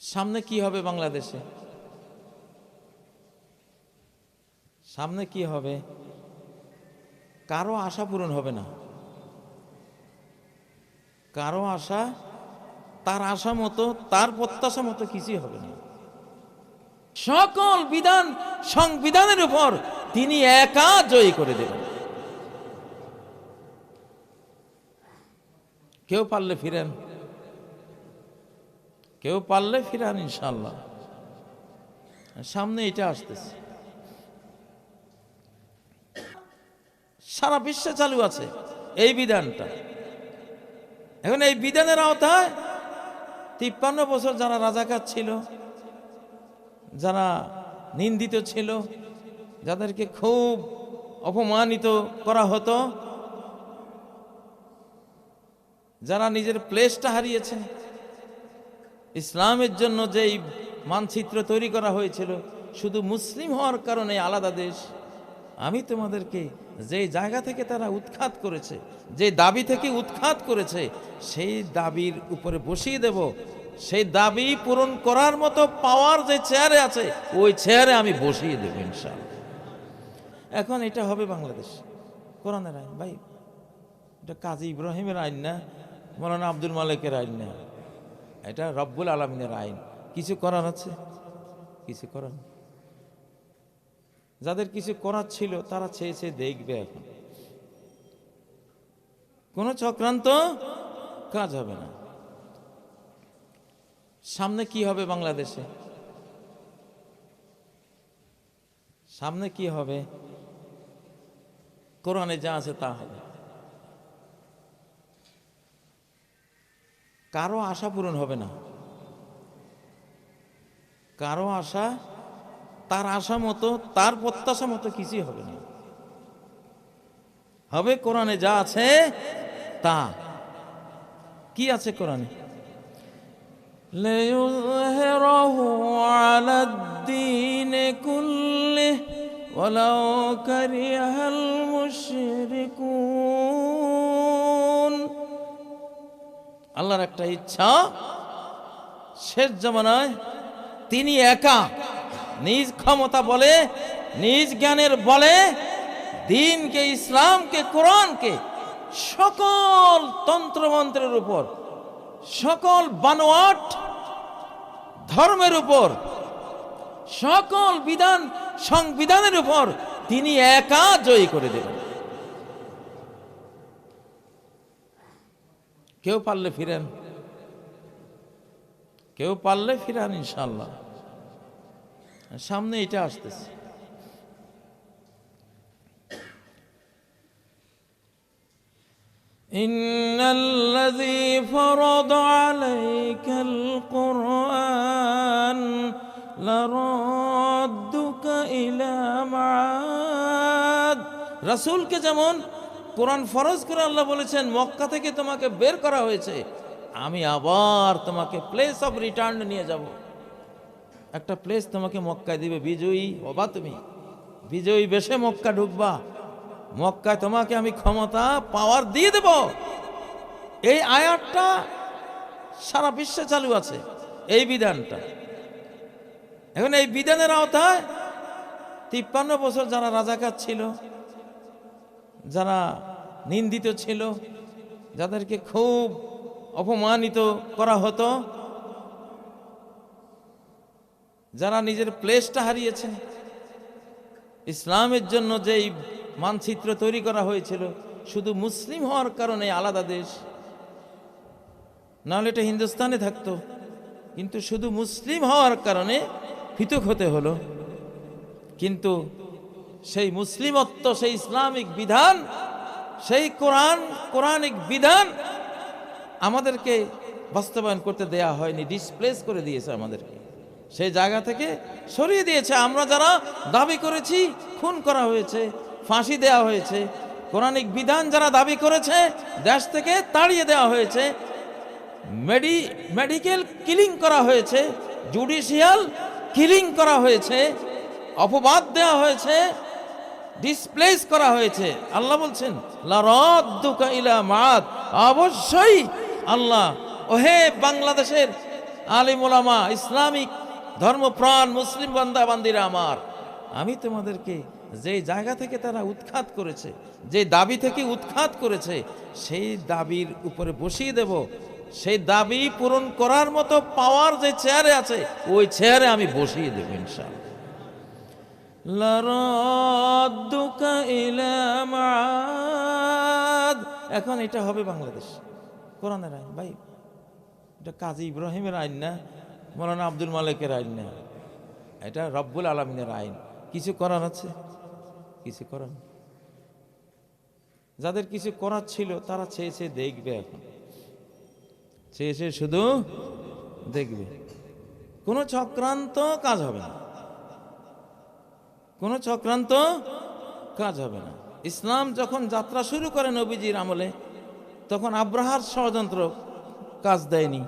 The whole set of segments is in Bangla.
সামনে কি হবে বাংলাদেশে? সামনে কি হবে? কারও আশা পূরণ হবে না। কারও আশা, তার আশা মতো, তার প্রত্যাশা মতো কিছুই হবে না। সকল বিধান সংবিধানের উপর তিনি একা জয়ী করে দেবেন। কেউ পারলে ফিরেন। কেউ পারলে ফিরান ইনশাল্লাহ সামনে এটা আসতেছে। সারা বিশ্বে চালু আছে এই বিধানটা। এখন এই বিধানের আওতায় তিপ্পান্ন বছর যারা রাজাকার ছিল, যারা নিন্দিত ছিল, যাদেরকে খুব অপমানিত করা হতো, যারা নিজের প্লেসটা হারিয়েছে ইসলামের জন্য যেই মানচিত্র তৈরি করা হয়েছিল, শুধু মুসলিম হওয়ার কারণে আলাদা দেশ। আমি তোমাদেরকে যে জায়গা থেকে তারা উৎখাত করেছে, যে দাবি থেকে উৎখাত করেছে, সেই দাবির উপরে বসিয়ে দেব। সেই দাবি পূরণ করার মতো পাওয়ার যে চেয়ারে আছে, ওই চেয়ারে আমি বসিয়ে দেব ইনশাআল্লাহ। এখন এটা হবে বাংলাদেশ। কোরআনের আইন, ভাই, এটা কাজী ইব্রাহিমের আইন না, মৌলানা আব্দুল মালিকের আইন না। এটা রব্বুল আলমিনের আইন। কিছু করার আছে? কিছু করার যাদের কিছু করার ছিল, তারা চেয়ে চেয়ে দেখবে এখন। কোনো চক্রান্ত কাজ হবে না। সামনে কি হবে বাংলাদেশে? সামনে কি হবে? কোরআনে যা আছে তা হবে। কারো আশা পূরণ হবে না কারো আশা তার আশা মতো তার প্রত্যাশা মতো কিছুই হবে না হবে কোরআনে যা আছে তা কি আছে কোরআনে ليظهره على الدين كله ولو كره المشركون আল্লাহর একটা ইচ্ছা, শেষ জমানায় তিনি একা নিজ ক্ষমতা বলে, নিজ জ্ঞানের বলে, দিনকে, ইসলামকে, কোরআনকে সকল তন্ত্রমন্ত্রের উপর, সকল বানোয়াট ধর্মের উপর, সকল বিধান সংবিধানের উপর তিনি একা জয়ী করে দেবেন। কেউ পারলে ফিরেন কেউ পারলে ফিরান ইনশাল্লাহ সামনে এটা আসতেছে إن الذي فرض عليك القرآن لرادك إلى معاد রাসূলকে যেমন কোরআন ফরজ করে আল্লাহ বলেছেন, মক্কা থেকে তোমাকে বের করা হয়েছে। আমি আবার তোমাকে প্লেস অফ রিটার্ন নিয়ে যাব। একটা প্লেস তোমাকে মক্কায় দিবে। বিজয়ী হবা তুমি। বিজয়ী বেশে মক্কা ঢুকবা। মক্কায় তোমাকে আমি ক্ষমতা পাওয়ার দিয়ে দেব। এই আয়াতটা সারা বিশ্বে চালু আছে, এই বিধানটা। এখন এই বিধানের আওতায় তিপ্পান্ন বছর যারা রাজাকার ছিল, যারা নিন্দিত ছিল, যাদেরকে খুব অপমানিত করা হতো। যারা নিজের প্লেসটা হারিয়েছে ইসলামের জন্য যেই মানচিত্র তৈরি করা হয়েছিল, শুধু মুসলিম হওয়ার কারণে আলাদা দেশ। নাহলে এটা হিন্দুস্তানে থাকতো, কিন্তু শুধু মুসলিম হওয়ার কারণে পৃথক হতে হলো। কিন্তু সেই মুসলিমত্ব, সেই ইসলামিক বিধান সেই কোরআন, কোরআনিক বিধান আমাদেরকে বাস্তবায়ন করতে দেয়া হয়নি ডিসপ্লেস করে দিয়েছে আমাদেরকে। সেই জায়গা থেকে সরিয়ে দিয়েছে। আমরা যারা দাবি করেছি, খুন করা হয়েছে, ফাঁসি দেওয়া হয়েছে, কোরআনিক বিধান যারা দাবি করেছে, দেশ থেকে তাড়িয়ে দেওয়া হয়েছে, মেডি, মেডিকেল কিলিং করা হয়েছে, জুডিশিয়াল কিলিং করা হয়েছে, অপবাদ দেওয়া হয়েছে ডিসপ্লেস করা হয়েছে। আল্লাহ বলছেন অবশ্যই আল্লাহ, ওহে বাংলাদেশের আলিমুলামা ইসলামিক ধর্মপ্রাণ মুসলিম বান্দা বান্দিরা আমার, আমি তোমাদেরকে যে জায়গা থেকে তারা উৎখাত করেছে, যে দাবি থেকে উৎখাত করেছে, সেই দাবির উপরে বসিয়ে দেব। সেই দাবি পূরণ করার মতো পাওয়ার যে চেয়ারে আছে, ওই চেয়ারে আমি বসিয়ে দেবো ইনশাআল্লাহ। এখন এটা হবে বাংলাদেশ। কোরআনের আইন, ভাই। এটা কাজী ইব্রাহিমের আইন না, মৌলানা আব্দুল মালিকের আইন না। এটা রব্বুল আলমিনের আইন। কিছু করার আছে? কিছু করার যাদের কিছু করার ছিল, তারা চেয়ে চেয়ে দেখবে এখন। চেয়ে চেয়ে শুধু দেখবে। কোনো চক্রান্ত কাজ হবে না। কোনো চক্রান্ত কাজ হবে না। ইসলাম যখন যাত্রা শুরু করে নবীজির আমলে, তখন আব্রাহার ষড়যন্ত্র কাজ দেয়নি,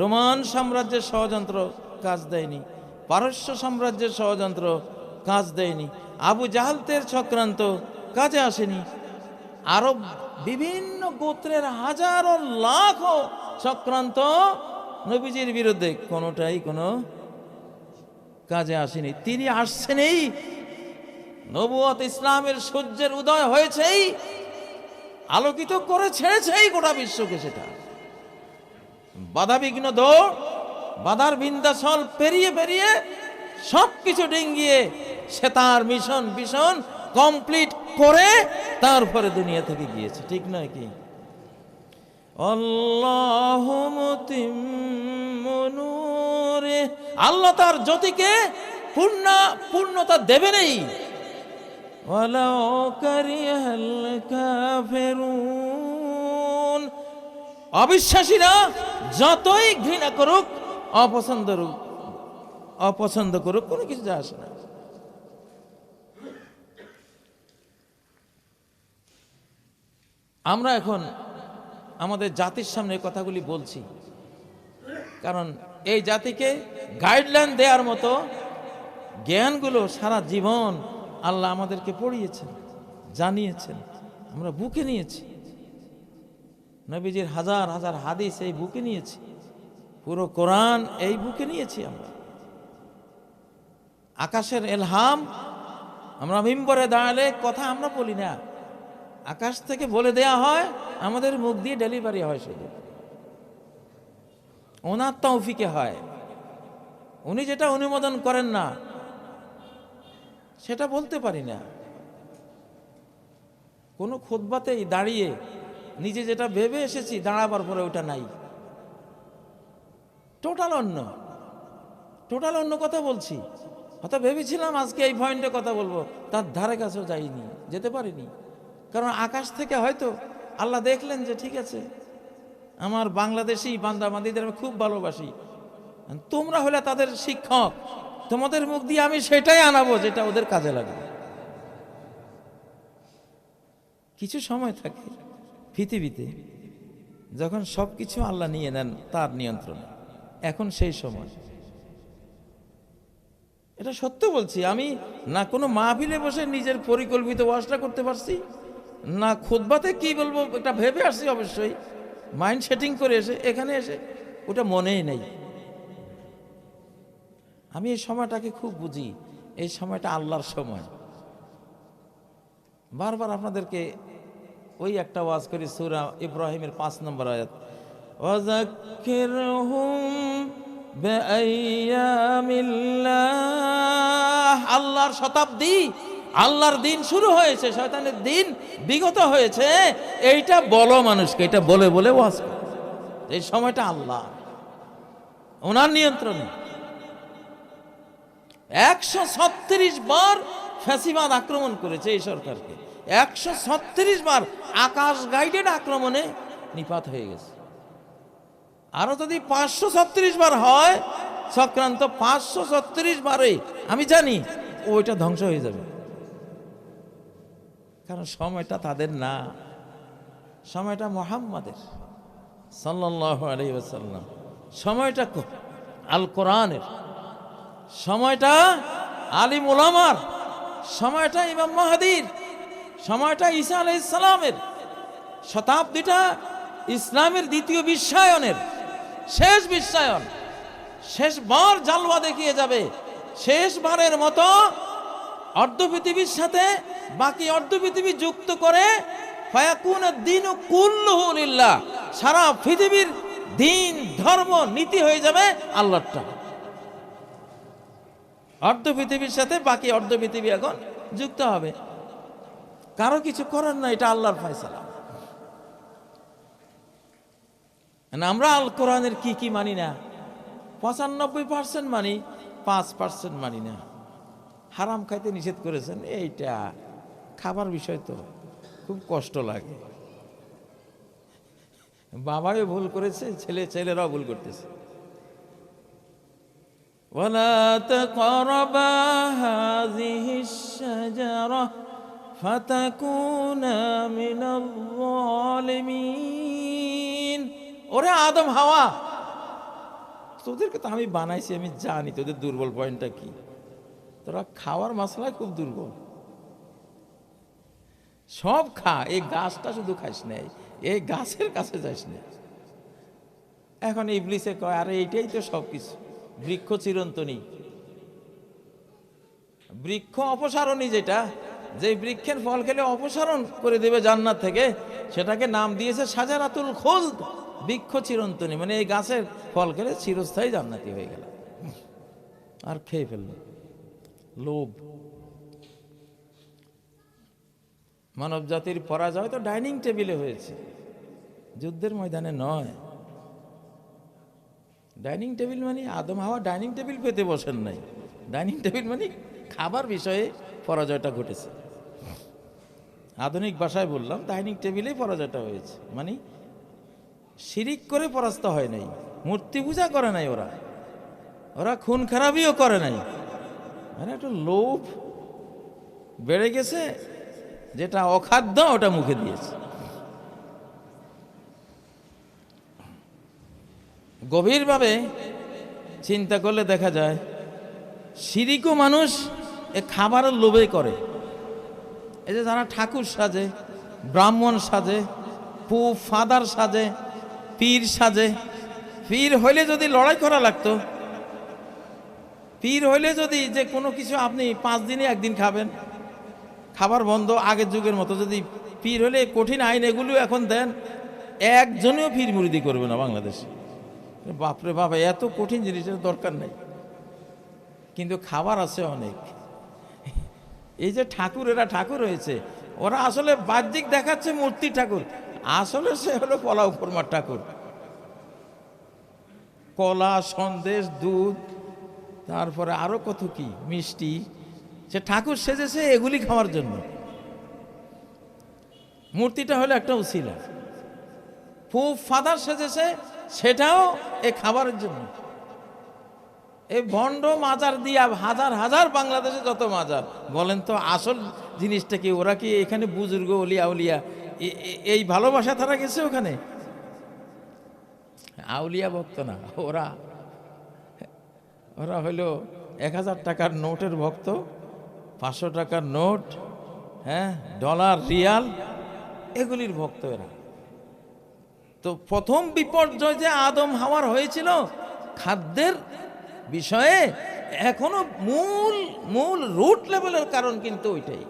রোমান সাম্রাজ্যের ষড়যন্ত্র কাজ দেয়নি, পারস্য সাম্রাজ্যের ষড়যন্ত্র কাজ দেয়নি, আবু জাহালতের চক্রান্ত কাজে আসেনি, আরব বিভিন্ন গোত্রের হাজারো লাখ চক্রান্ত নবীজির বিরুদ্ধে কোনোটাই কোনো কাজে আসেনি। তিনি আসছেনই নবুয়ত ইসলামের সূর্যের উদয় হয়েছেই, আলোকিত করে ছেড়েছেই গোটা বিশ্বকে সেটা। বাধা বিঘ্ন দৌড় বাধার বিন্দাসল পেরিয়ে পেরিয়ে সব কিছু ডিঙ্গিয়ে সে তার মিশন ভীষণ কমপ্লিট করে তারপরে দুনিয়া থেকে গিয়েছে, ঠিক নয় কি? আল্লাহ তার জ্যোতিকে পূর্ণ পূর্ণতা দেবে ওয়ালাউ কারিহাল কাফিরুন অবিশ্বাসীরা যতই ঘৃণা করুক, অপছন্দ অপছন্দ করুক, কোনো কিছু যায় আসে না। আমরা এখন আমাদের জাতির সামনে কথাগুলি বলছি। কারণ এই জাতিকে গাইডলাইন দেওয়ার মতো জ্ঞানগুলো সারা জীবন আল্লাহ আমাদেরকে পড়িয়েছেন, জানিয়েছেন, আমরা বুকে নিয়েছি। নবীজির হাজার হাজার হাদিস এই বুকে নিয়েছি। পুরো কোরআন এই বুকে নিয়েছি আমরা। আকাশের এলহাম, আমরা মিম্বরে দাঁড়ালে কথা আমরা বলি না। আকাশ থেকে বলে দেয়া হয়, আমাদের মুখ দিয়ে ডেলিভারি হয় শুধু ওনার তৌফিকে হয়। উনি যেটা অনুমোদন করেন না সেটা বলতে পারি না। কোনো খোদবাতেই দাঁড়িয়ে নিজে যেটা ভেবে এসেছি, দাঁড়াবার পরে ওটা নাই। টোটাল অন্য। টোটাল অন্য কথা বলছি। হয়তো ভেবেছিলাম আজকে এই পয়েন্টে কথা বলব, তার ধারে কাছেও যাইনি, যেতে পারিনি। কারণ আকাশ থেকে হয়তো আল্লাহ দেখলেন যে, ঠিক আছে, আমার বাংলাদেশি বান্দাবান্দিদের আমি খুব ভালোবাসি। তোমরা হলে তাদের শিক্ষক। তোমাদের মুখ দিয়ে আমি সেটাই আনাবো যেটা ওদের কাজে লাগবে কিছু সময় থাকে পৃথিবীতে যখন সব কিছু আল্লাহ নিয়ে নেন তার নিয়ন্ত্রণে। এখন সেই সময়। এটা সত্য বলছি, আমি না কোনো মাহফিলে বসে নিজের পরিকল্পিত ওয়াজটা করতে পারছি, না খুদবাতে কি বলব, এটা ভেবে আসছি অবশ্যই। মাইন্ড সেটিং করে এসে, এখানে এসে, ওটা মনেই নেই। আমি এই সময়টাকে খুব বুঝি, এই সময়টা আল্লাহর সময়। বারবার আপনাদেরকে ওই একটা ওয়াজ করি, সুরা ইব্রাহিমের পাঁচ নম্বর আয়াত। আল্লাহর শতাব্দী, আল্লাহর দিন শুরু হয়েছে, শয়তানের দিন বিগত হয়েছে। এইটা বলো মানুষকে, এটা বলে বলে ওয়াজ। এই সময়টা আল্লাহ। ওনার নিয়ন্ত্রণে। একশো ছত্রিশ বার ফ্যাসিবাদ আক্রমণ করেছে এই সরকারকে। একশো ছত্রিশ বার আকাশ গাইডেড আক্রমণে নিপাত হয়ে গেছে। আরও যদি পাঁচশো ছত্রিশ বার হয়, সক্রান্ত পাঁচশো ছত্রিশ বারে, আমি জানি ওইটা ধ্বংস হয়ে যাবে। কারণ সময়টা তাদের না। সময়টা মোহাম্মদের। সাল্লাহ আলী ওসাল্লাম সময়টা আল কোরআনের। সময়টা আলিম ওলামার সময়টা ইমাম মাহাদির, সময়টা ঈসা আলাই ইসলামের শতাব্দীটা ইসলামের দ্বিতীয় বিশ্বায়নের, শেষ বিশ্বায়ন শেষবার জালওয়া দেখিয়ে যাবে শেষবারের মতো অর্ধ পৃথিবীর সাথে বাকি অর্ধ পৃথিবী যুক্ত করে দিন সারা পৃথিবীর দিন ধর্ম নীতি হয়ে যাবে আল্লাহটা অর্ধ পৃথিবীর সাথে বাকি অর্ধ পৃথিবী এখন যুক্ত হবে। কারও কিছু করার না এটা আল্লাহর ফয়সালা। আমরা আল কোরআনের কি কি মানি না? পঁচানব্বই পার্সেন্ট মানি, পাঁচ পার্সেন্ট মানি না। হারাম খাইতে নিষেধ করেছেন, এইটা খাবার বিষয় তো, খুব কষ্ট লাগে। বাবাও ভুল করেছে, ছেলে, ছেলেরাও ভুল করতেছে। ولا تقربا هذه الشجرة فتكونا من الظالمين ওরে আদম হাওয়া তোদেরকে তো আমি বানাইছি আমি জানি তোদের দুর্বল পয়েন্টটা কি তোরা খাওয়ার মশলায় খুব দুর্বল সব খা এই গাছটা শুধু খাইস না এই গাছের কাছে যাস না এখন ইবলিসে কয় আরে এইটাই তো সব কিছু বৃক্ষ চিরন্তনী। বৃক্ষ অপসারণী যেটা, যে বৃক্ষের ফল খেলে অপসারণ করে দেবে জান্নাত থেকে, সেটাকে নাম দিয়েছে সাজারাতুল খোল বৃক্ষ চিরন্তনী। মানে এই গাছের ফল খেলে চিরস্থায়ী জান্নাতি হয়ে গেল। আর খেয়ে ফেলল। লোভ। মানব জাতির পরাজয় তো ডাইনিং টেবিলে হয়েছে। যুদ্ধের ময়দানে নয়। ডাইনিং টেবিল মানে আদম হাওয়া ডাইনিং টেবিল পেতে বসেন নাই। ডাইনিং টেবিল মানে খাবার বিষয়ে পরাজয়টা ঘটেছে। আধুনিক ভাষায় বললাম, ডাইনিং টেবিলেই পরাজয়টা হয়েছে। মানে শিরিক করে পরাস্ত হয় নাই, মূর্তি পূজা করে নাই ওরা। ওরা খুন খারাপিও করে নাই। মানে একটা লোভ বেড়ে গেছে, যেটা অখাদ্য ওটা মুখে দিয়েছে। গভীরভাবে চিন্তা করলে দেখা যায় সিরিকও মানুষ এ খাবারের লোভে করে। এই যে যারা ঠাকুর সাজে, ব্রাহ্মণ সাজে পু ফাদার সাজে, পীর সাজে, পীর হইলে যদি লড়াই করা লাগতো, পীর হইলে যদি যে কোনো কিছু আপনি পাঁচ দিনে একদিন খাবেন, খাবার বন্ধ আগের যুগের মতো, যদি পীর হলে কঠিন আইন এগুলো এখন দেন, একজনেও পীর মুরিদি করবে না বাংলাদেশে। বাপরে বাবা এত কঠিন জিনিসের দরকার নেই। কিন্তু খাবার আছে অনেক। এই যে ঠাকুর, এরা ঠাকুর হয়েছে। ওরা আসলে বাহ্যিক দেখাচ্ছে মূর্তি ঠাকুর। আসলে সে হলো কলা উপরমার ঠাকুর। কলা, সন্দেশ, দুধ, তারপরে আরও কত কি, মিষ্টি। সে ঠাকুর সেজেছে এগুলি খাওয়ার জন্য। মূর্তিটা হলো একটা উসিলা। ফুফ ফাদার সেজেছে সেটাও এ খাবারের জন্য। এই ভণ্ড মাজার দিয়া হাজার হাজার বাংলাদেশে যত মাজার, বলেন তো আসল জিনিসটা কি? ওরা কি এখানে বুজুর্গ, অলিয়া উলিয়া এই ভালোবাসা তারা গেছে ওখানে? আউলিয়া ভক্ত না, ওরা ওরা হইল এক হাজার টাকার নোটের ভক্ত, পাঁচশো টাকার নোট হ্যাঁ ডলার, রিয়াল, এগুলির ভক্ত এরা। তো প্রথম বিপর্যয় যে আদম হাওয়ার হয়েছিল, খাদ্যের বিষয়ে এখনও মূল মূল রুট লেভেলের কারণ কিন্তু ওইটাই।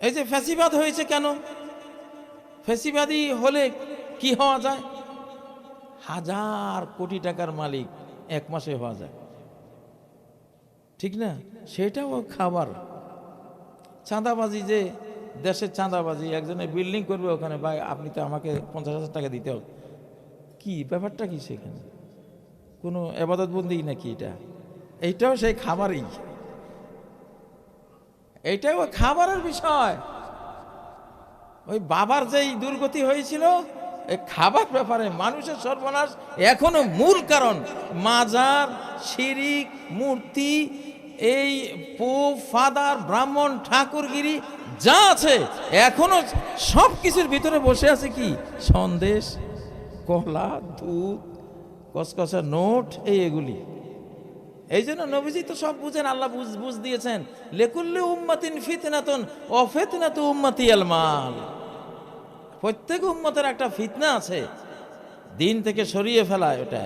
এই যে ফ্যাসিবাদ হয়েছে কেন? ফ্যাসিবাদী হলে কি হওয়া যায়? হাজার কোটি টাকার মালিক এক মাসে হওয়া যায়। ঠিক না? সেটাও খাবার। চাঁদাবাজি যে দেশের চাঁদাবাজি, একজনে বিল্ডিং করবে ওখানে, ভাই, আপনি তো আমাকে পঞ্চাশ হাজার টাকা দিতে হবে। কি, ব্যাপারটা কি সেখানে? কোনো এবাদত বন্দি নাকি এটা? এইটাও সেই খাবারই এইটাও খাবারের বিষয়। ওই বাবার যেই দুর্গতি হয়েছিল, এই খাবার ব্যাপারে মানুষের সর্বনাশ এখনও মূল কারণ। মাজার, শিরিক, মূর্তি, এই পো, ফাদার, ব্রাহ্মণ, ঠাকুরগিরি যা আছে, এখনও সব কিছুর ভিতরে বসে আছে কি? সন্দেশ, কলা, দুধ, কসকসা নোট, এই এগুলি। এই জন্য নবীজি তো সব বুঝেন, আল্লাহ বুঝ বুঝ দিয়েছেন। লেকুল্লে উম্মাতিন ফিতনাতুন, অফেতনাতু উম্মতি আল মাল। প্রত্যেক উম্মতের একটা ফিতনা আছে, দিন থেকে সরিয়ে ফেলা ওটা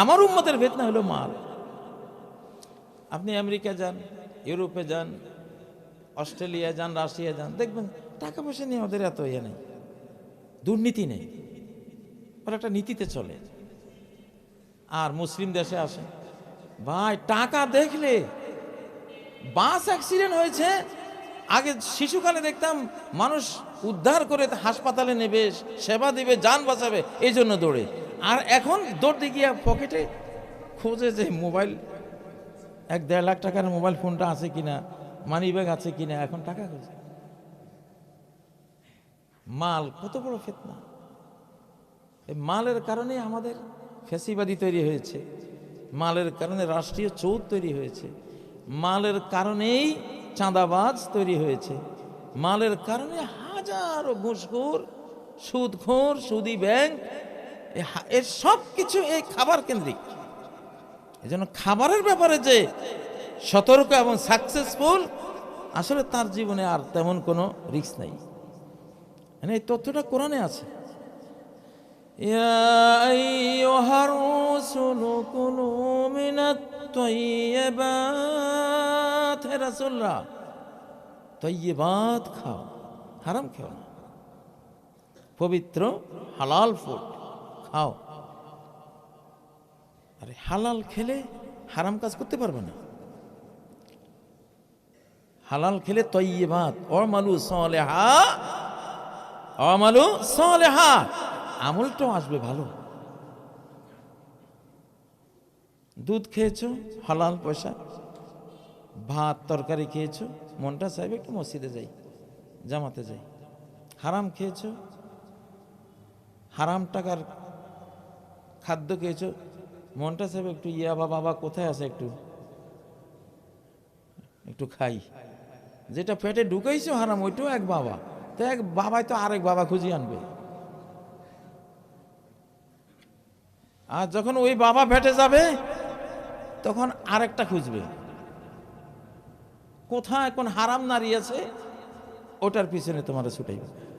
আমার উম্মতের ফেতনা হলো মাল। আপনি আমেরিকা যান, ইউরোপে যান অস্ট্রেলিয়া যান, রাশিয়া যান, দেখবেন টাকা পয়সা নিয়ে ওদের এত ইয়ে নেই, দুর্নীতি নেই, ওরা একটা নীতিতে চলে। আর মুসলিম দেশে আসে, ভাই টাকা দেখলে বাস অ্যাক্সিডেন্ট হয়েছে, আগে শিশুকালে দেখতাম মানুষ উদ্ধার করে হাসপাতালে নেবে, সেবা দিবে, যান বাঁচাবে, এই জন্য দৌড়ে। আর এখন দৌড়তে গিয়া পকেটে খোঁজে যে মোবাইল, এক দেড় লাখ টাকার মোবাইল ফোনটা আছে কিনা মানি ব্যাগ আছে কিনা, এখন টাকা খোঁজে মাল, কত বড় ফেতনা। মালের কারণে আমাদের ফ্যাসিবাদী তৈরি হয়েছে, মালের কারণে রাষ্ট্রীয় চৌধ তৈরি হয়েছে, মালের কারণেই চাঁদাবাজ তৈরি হয়েছে, মালের কারণে হাজারো ঘুষখোর, সুদখোর, সুদি ব্যাংক এর সব কিছু এই খাবার কেন্দ্রিক। এজন্য খাবারের ব্যাপারে যে সতর্ক এবং সাকসেসফুল আসলে তার জীবনে আর তেমন কোনো রিক্স নাই। মানে এই তথ্যটা কোরআনে আছে। খাও, হারাম খেও না। পবিত্র হালাল ফুড খাও। আরে হালাল খেলে হারাম কাজ করতে পারবে না। হালাল খেলে তৈবাত অমালু সলেহা। অমালু সলেহা। আমলটাও আসবে ভালো। দুধ খেয়েছো, হালাল পয়সা। ভাত, তরকারি খেয়েছো, মনটা চাইবে একটু মসজিদে যাই, জামাতে যাই। হারাম খেয়েছো, হারাম টাকার খাদ্য খেয়েছো, মনটা চাইবে একটু ইয়া বাবা বাবা কোথায় আছে একটু? একটু খাই। যেটা পেটে ঢুকাইছো হারাম, ওইটাও এক বাবা। তো এক বাবাই তো আরেক বাবা খুঁজে আনবে। আর যখন ওই বাবা ভেটে যাবে, তখন আরেকটা খুঁজবে। কোথায় কোন হারাম নারী আছে, ওটার পিছনে তোমার ছুটাইবে।